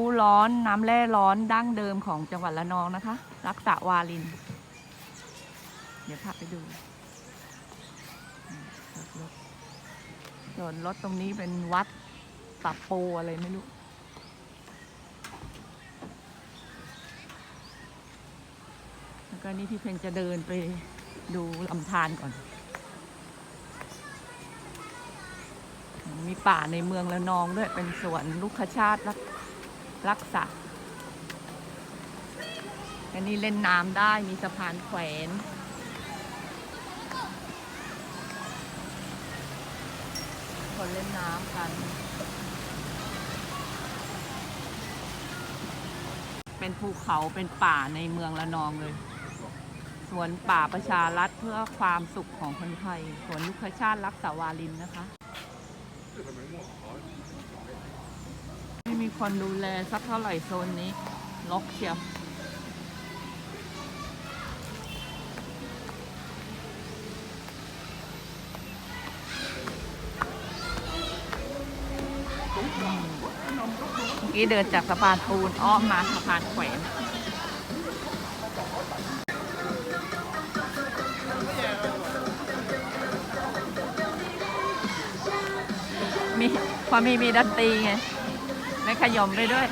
พุร้อนน้ำแร่ร้อนดั้งเดิมของจังหวัดระนองนะคะ รักษาวาลิน เดี๋ยวพาไปดูส่วนรถตรงนี้เป็นวัดตับโปอะไรไม่รู้แล้วก็นี่พี่เพนจะเดินไปดูลำธารก่อน มีป่าในเมืองละนองด้วยเป็นสวนลูกชาติรัก รักษาอันนี้เล่นน้ำได้มีสะพานแขวนคนเล่นน้ำกัน เป็นภูเขาเป็นป่าในเมืองละนองเลย สวนป่าประชารัฐเพื่อความสุขของคนไทย สวนลูกขชาติรักษาวาลินนะคะ มีคนดูแลสักเท่าไหร่โซนนี้ลกเชียวเมื่อกี้เดินจากสะพานปูนอ้อมมาสะพานแขวนมีพอมีมีดนตรีไง ไม่ขยมไปด้วย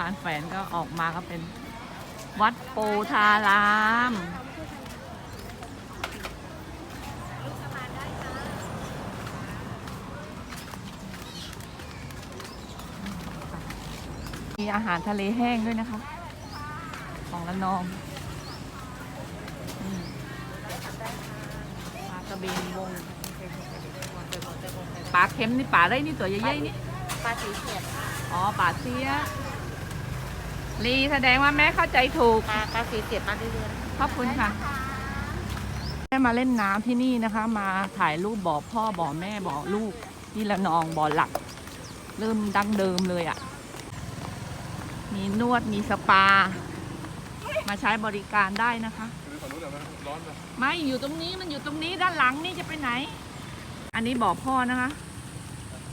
การแฝนก็ออกมาก็เป็นวัดโปธารามมีอาหารทะเลแห้งด้วยนะคะ ของละนองมปลากระเบนวง ปลาเค็มนี่ปลาอะไรนี่ตัวใหญ่ๆนี่ ปลาสีเขียดอ๋อปลาเสียลีแสดงว่าแม่เข้าใจถูก ปลาปลาสีเขียดมาเรื่อยขอบคุณค่ะ แม่มาเล่นน้ำที่นี่นะคะ มาถ่ายรูปบ่อพ่อบ่อแม่บ่อลูกที่ละนองบ่อหลัก เริ่มดั้งเดิมเลยอะ่ะ มีนวดมีสปา มาใช้บริการได้นะคะคือฝั่งนู้นอะมันร้อนนะไม่อยู่ตรงนี้มันอยู่ตรงนี้ด้านหลังนี่จะไปไหน อันนี้บ่อพ่อนะคะ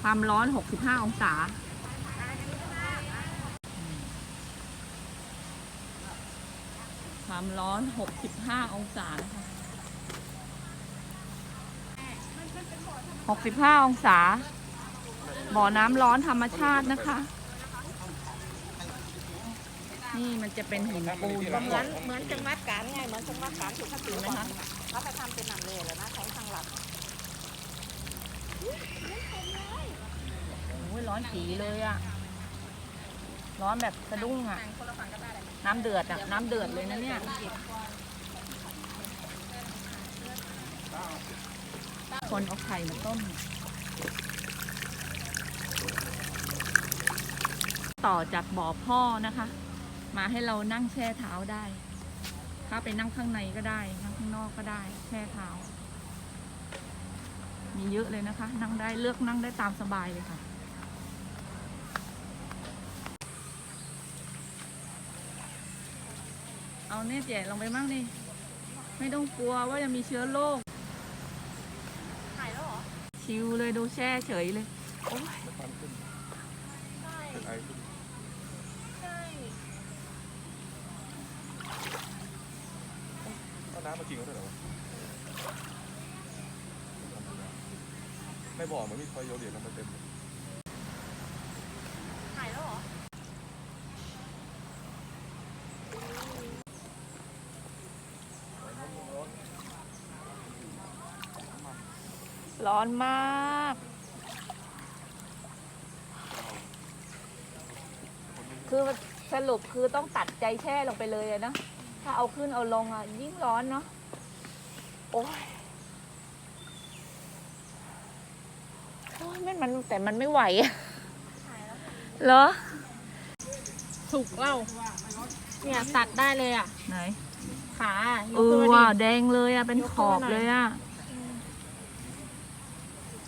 ความร้อน 65 องศา ความร้อน 65 องศานะคะ65 องศา บ่อน้ำร้อนธรรมชาตินะคะ นี่มันจะเป็นหินปูนๆเหมือนเหมือนจังหวัดกาญไงเหมือนจังหวัดกาญถูกคติไหมคะเขาไปทำเป็นหนังเลยแล้วนะของทางหลัก โอ้ยร้อนจีเลยอะร้อนแบบสะดุ้งอะน้ำเดือดอะน้ำเดือดเลยนะเนี่ยคนเอาไข่มาต้ม ต่อจากบ่อพ่อนะคะ มาให้เรานั่งแช่เท้าได้ ถ้าไปนั่งข้างในก็ได้ นั่งข้างนอกก็ได้ แช่เท้า มีเยอะเลยนะคะ นั่งได้เลือกนั่งได้ตามสบายเลยค่ะ เอาเนี่ยแจกลงไปมั่งนี่ไม่ต้องกลัวว่าจะมีเชื้อโรคถ่ายแล้วเหรอ ชิวเลยดูแช่เฉยเลยโอ้ยมันฟันขึ้นใช่เป็นไอขึ้นใช่เอาน้ำมากินเขาด้วยเหรอวะ ไม่บอกเหมือนมีคอยโยนเหรียญลงมาเต็มเลยถ่ายแล้วเหรอร้อนมาก คือสรุปคือต้องตัดใจแช่ลงไปเลยอะนะถ้าเอาขึ้นเอาลงอะยิ่งร้อนเนาะ โอ้ย โอ้ยมันมันแต่มันไม่ไหวอะถ่ายแล้วเหรอ สุกแล้วเนี่ยตัดได้เลยอะ ไหน ขายเอกขึ้อนมาว่ะดิแดงเลยอะเป็นยกขขึ้นอมาบหน่อยเลยอะ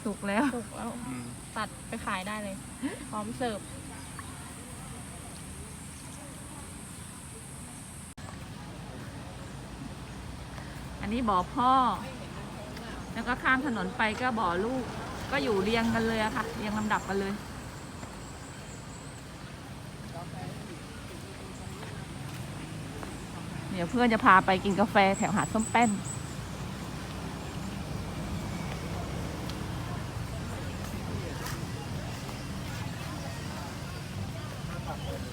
สุกแล้ว สุกแล้วอืมตัดไปขายได้เลย พร้อมเสิร์ฟอันนี้บ่อพ่อ แล้วก็ข้ามถนนไปก็บ่อลูก ก็อยู่เรียงกันเลยอะค่ะ เรียงลำดับกันเลย เดี๋ยวเพื่อนจะพาไปกินกาแฟแถวหาดส้มแป้น